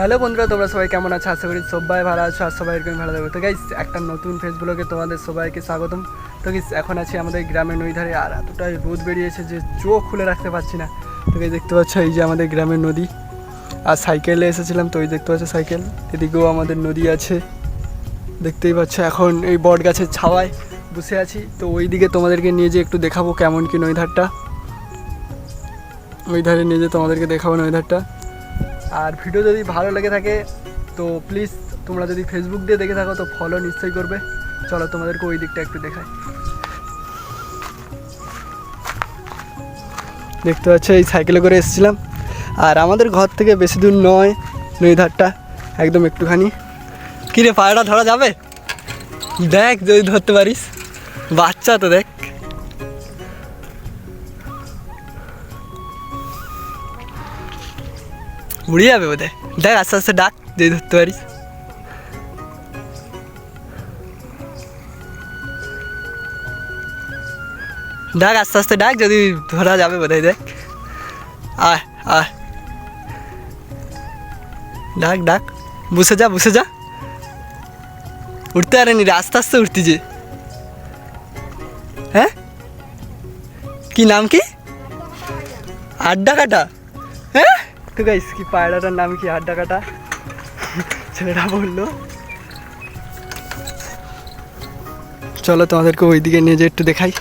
Hello বন্ধুরা, তোমরা সবাই কেমন আছো? আশা করি সবাই ভালো আছো আর সবাই এরকম ভালো থাকবে তো গাইস একটা নতুন ফেসবুকে তোমাদের সবাইকে স্বাগতম। তো গাইস এখন আছি আমাদের গ্রামের নদী ধারে আর এতটাই রোদ বেরিয়েছে যে চোখ খুলে রাখতে পারছি না। তো গাইস দেখতে পাচ্ছ এই যে আমাদের গ্রামের নদী। আর সাইকেলে এসেছিলাম, তো ওই দেখতে পাচ্ছ সাইকেল এদিকেও আমাদের নদী আছে। দেখতেই পাচ্ছ এখন এই বট গাছের ছাওয়ায় বসে আছি। তো ওই দিকে তোমাদেরকে নিয়ে যে একটু দেখাবো কেমন কি নৈধারটা ওই ধারে নিয়ে যে তোমাদেরকে দেখাবো নৈধারটা আর ভিডিও যদি ভালো লেগে থাকে, তো প্লিজ তোমরা যদি ফেসবুক দিয়ে দেখে থাকো, তো ফলো নিশ্চয়ই করবে। চলো তোমাদেরকে ওই দিকটা একটু দেখাই। দেখতে পাচ্ছ, এই সাইকেলে করে এসেছিলাম। আর আমাদের ঘর থেকে বেশি দূর নয় নৈধারটা একদম একটুখানি। কিরে পায়রা, ধরা যাবে? দেখ যদি ধরতে পারিস। বাচ্চা তো দেখ। উড়ে যাবে বোধহয়। দেখ, আস্তে আস্তে ডাক যদি ধরতে পারিস। ডাক আস্তে আস্তে ডাক, যদি ধরা যাবে বোধহয়, দেখ। আয় আয়। ডাক ডাক। বসে যা বসে যা। উঠতে পারেনি রে, আস্তে আস্তে উঠতিছে হ্যাঁ? কি নাম কি? আড্ডা কাটা। হ্যাঁ? তো গাইস কি পায়রাটার নাম কি আড্ডা কাটা? ছেলেটা বলল। চলো তোমাদেরকে ওইদিকে নিয়ে যে একটু দেখাই।